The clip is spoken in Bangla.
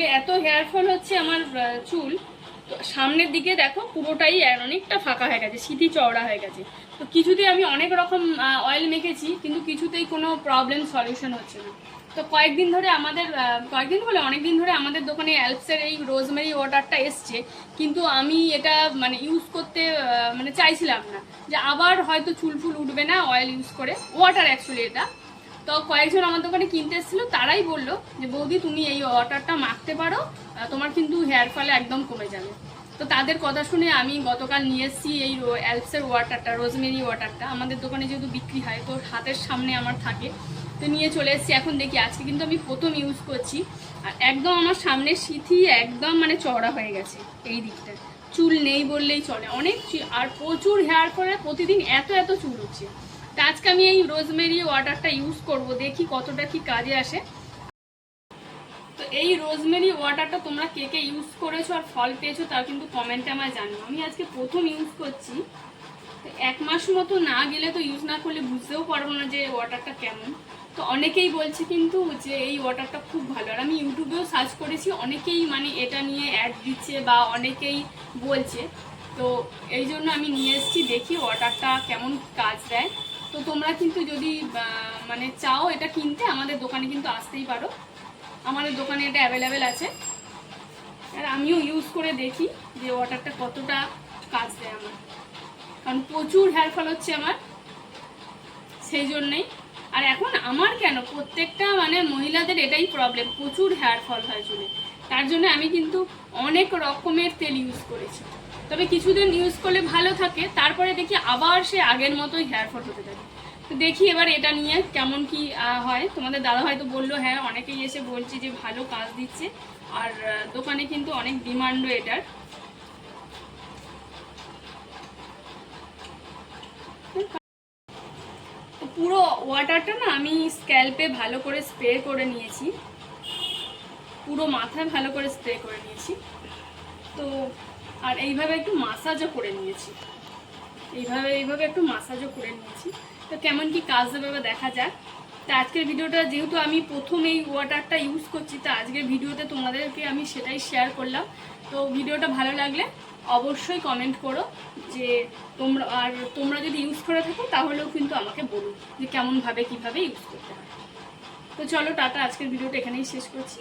হেয়ার ফল হচ্ছে আমার চুল। সামনের দিকে দেখো, পুরোটাই অনেকটা ফাঁকা হয়ে গেছে সিটি চওড়া হয়ে গেছে। তো কিছুতেই আমি অনেক রকম অয়েল মেখেছি, কিন্তু কিছুতেই কোনো প্রবলেম সলিউশন হচ্ছে না। তো কয়েকদিন ধরে আমাদের কয়েকদিন বলে অনেক দিন ধরে আমাদের দোকানে অ্যালপসের এই রোজমেরি ওয়াটারটা এসছে, কিন্তু আমি এটা মানে ইউজ করতে মানে চাইছিলাম না। যে আবার হয়তো চুল ফুল উঠবে না অয়েল ইউজ করে। ওয়াটার অ্যাকচুয়ালি এটা। তো কয়েকজন আমার দোকানে কিনতে এসেছিল, তারাই বলল যে, বৌদি, তুমি এই ওয়াটারটা মাখতে পারো তোমার কিন্তু হেয়ার ফলে একদম কমে যাবে। তো তাদের কথা শুনে আমি গতকাল নিয়ে এসেছি এই অ্যালপসের ওয়াটারটা রোজমেরি ওয়াটারটা আমাদের দোকানে যেহেতু বিক্রি হয়, তো হাতের সামনে আমার থাকে। তো নিয়ে চলে এসেছি। এখন দেখি আজকে কিন্তু আমি প্রথম ইউজ করছি। আর একদম আমার সামনে সিথি একদম মানে চওড়া হয়ে গেছে এই দিকটা। চুল নেই বললেই চলে। অনেক আর প্রচুর হেয়ার ফলে প্রতিদিন এত এত চুল উঠছে তা আজকে আমি এই রোজমেরি ওয়াটারটা ইউজ করব, দেখি কতটা কি কাজে আসে। তো এই রোজমেরি ওয়াটারটা তোমরা কে কে ইউজ করেছ আর ফল পেয়েছ তাও কিন্তু কমেন্টে আমায় জানিও। আমি আজকে প্রথম ইউজ করছি। এক মাস মতো না গেলে তো ইউজ না করলে বুঝতেও পারব না যে ওয়াটারটা কেমন। তো অনেকেই বলছে কিন্তু যে এই ওয়াটারটা খুব ভালো। আর আমি ইউটিউবেও সার্চ করেছি, অনেকেই মানে এটা নিয়ে অ্যাড দিচ্ছে বা অনেকেই বলছে। তো এই জন্য আমি নিয়ে এসেছি, দেখি ওয়াটারটা কেমন কাজ দেয়। তো তোমরা কিন্তু যদি মানে চাও এটা কিনতে, আমাদের দোকানে কিন্তু আসতেই পারো। আমাদের দোকানে এটা অ্যাভেলেবেল আছে। আর আমিও ইউজ করে দেখি যে ওয়াটারটা কতটা কাজ দেয় আমার। কারণ প্রচুর হেয়ার ফল হচ্ছে আমার, সেই জন্যেই। আর এখন আমার কেন? প্রত্যেকটা মানে মহিলাদের এটাই প্রবলেম প্রচুর হেয়ার ফল হয় চুলে। তার জন্য আমি কিন্তু অনেক রকমের তেল ইউজ করেছি। তবে কিছুদিন ইউজ করলে ভালো থাকে, তারপরে দেখি আবার সে আগের মতোই হেয়ার ফল হতে থাকে। তো দেখি এবার এটা নিয়ে কেমন কি হয়। তোমাদের দাদা হয়তো বলল হ্যাঁ অনেকেই এসে বলছে যে ভালো কাজ দিচ্ছে। আর দোকানে কিন্তু অনেক ডিমান্ডও এটার। পুরো ওয়াটারটা না আমি স্ক্যাল্পে ভালো করে স্প্রে করে নিয়েছি। পুরো মাথায় ভালো করে স্প্রে করে নিয়েছি। তো আর এইভাবে একটু মাসাজও করে নিয়েছি। এইভাবে এইভাবে একটু মাসাজও করে নিয়েছি। তো কেমন কি কাজ দেবে বা দেখা যাক। তা আজকের ভিডিওটা যেহেতু আমি প্রথম এই ওয়াটারটা ইউজ করছি, তা আজকের ভিডিওতে তোমাদেরকে আমি সেটাই শেয়ার করলাম। তো ভিডিওটা ভালো লাগলে অবশ্যই কমেন্ট করো যে তোমরা, আর তোমরা যদি ইউজ করে থাকো, তাহলেও কিন্তু আমাকে বলুন যে কেমনভাবে, কীভাবে ইউজ করতে হয়। তো চলো টাটা, আজকের ভিডিওটা এখানেই শেষ করছি।